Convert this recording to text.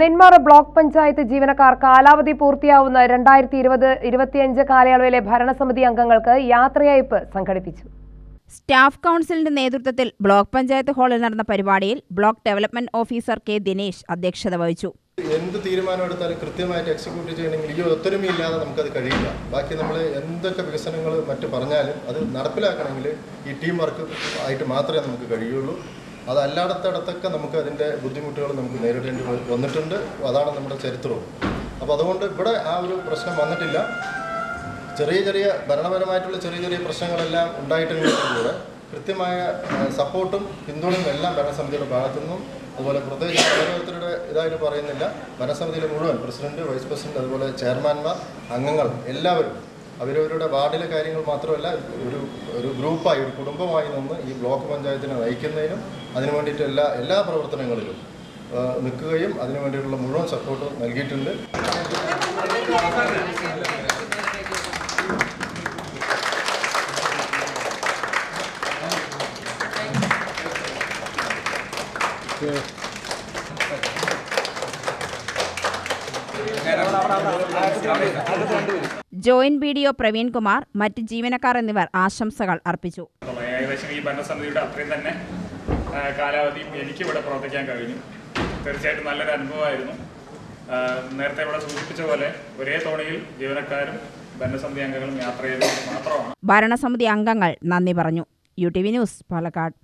Nenmara block panchayat ജീവനക്കാർ കാലാവധി പൂർത്തിയാവുന്ന രണ്ടായിരത്തി ഇരുപത് ഇരുപത്തിയഞ്ച് കാലയളവിലെ ഭരണസമിതി അംഗങ്ങൾക്ക് യാത്രയയപ്പ് സംഘടിപ്പിച്ചു. സ്റ്റാഫ് കൗൺസിലിന്റെ നേതൃത്വത്തിൽ ബ്ലോക്ക് പഞ്ചായത്ത് ഹാളിൽ നടന്ന പരിപാടിയിൽ block development officer K Dinesh അധ്യക്ഷത വഹിച്ചു. എന്ത് തീരുമാനം എടുത്താലും കൃത്യമായിട്ട് എക്സിക്യൂട്ട് ചെയ്യണമെങ്കിൽ ഈ ഒത്തൊരുമയില്ലാതെ നമുക്കത് കഴിയില്ല. ബാക്കി നമ്മൾ എന്തൊക്കെ വികസനങ്ങൾ മറ്റു പറഞ്ഞാലും അത് നടപ്പിലാക്കണമെങ്കിൽ ഈ ടീം വർക്ക് ആയിട്ട് മാത്രമേ നമുക്ക് കഴിയുള്ളൂ. അതല്ലാടത്തിടത്തൊക്കെ നമുക്ക് അതിന്റെ ബുദ്ധിമുട്ടുകൾ നമുക്ക് നേരിടേണ്ടി വന്നിട്ടുണ്ട്. അതാണ് നമ്മുടെ ചരിത്രവും. അപ്പോൾ അതുകൊണ്ട് ഇവിടെ ആ ഒരു പ്രശ്നം വന്നിട്ടില്ല. ചെറിയ ചെറിയ ഭരണപരമായിട്ടുള്ള ചെറിയ ചെറിയ പ്രശ്നങ്ങളെല്ലാം ഉണ്ടായിട്ടുണ്ടെങ്കിലൂടെ കൃത്യമായ സപ്പോർട്ടും പിന്തുണയും എല്ലാം ഭരണസമിതിയുടെ ഭാഗത്തു നിന്നും അതുപോലെ പ്രത്യേകിച്ച് ഓരോരുത്തരുടെ ഇതായിട്ട് പറയുന്നില്ല. ഭരണസമിതിയിലെ മുഴുവൻ പ്രസിഡന്റ് വൈസ് പ്രസിഡന്റ് അതുപോലെ ചെയർമാൻമാർ അംഗങ്ങൾ എല്ലാവരും അവരവരുടെ വാർഡിലെ കാര്യങ്ങൾ മാത്രമല്ല ഒരു ഒരു ഗ്രൂപ്പായി ഒരു കുടുംബമായി നിന്ന് ഈ ബ്ലോക്ക് പഞ്ചായത്തിനെ നയിക്കുന്നതിനും അതിനു വേണ്ടിയിട്ട് എല്ലാ എല്ലാ പ്രവർത്തനങ്ങളിലും നിൽക്കുകയും അതിനു വേണ്ടിയിട്ടുള്ള മുഴുവൻ സപ്പോർട്ട് നൽകിയിട്ടുണ്ട്. Joint B D O Praveenkumar മറ്റ് ജീവനക്കാർ എന്നിവർ ആശംസകൾ അർപ്പിച്ചു. ഏകദേശം ഈ ഭരണസമിതിയുടെ അത്രയും തന്നെ കാലാവധി എനിക്ക് ഇവിടെ പ്രവർത്തിക്കാൻ കഴിഞ്ഞു. തീർച്ചയായിട്ടും നല്ലൊരു അനുഭവമായിരുന്നു. നേരത്തെ ഇവിടെ സൂചിപ്പിച്ച പോലെ ഒരേ തോണിയിൽ ജീവനക്കാരും ഭരണസമിതി അംഗങ്ങളും യാത്ര ചെയ്തത് മാത്രമാണ്. ഭരണസമിതി അംഗങ്ങൾ നന്ദി പറഞ്ഞു. U T V news Palakkad.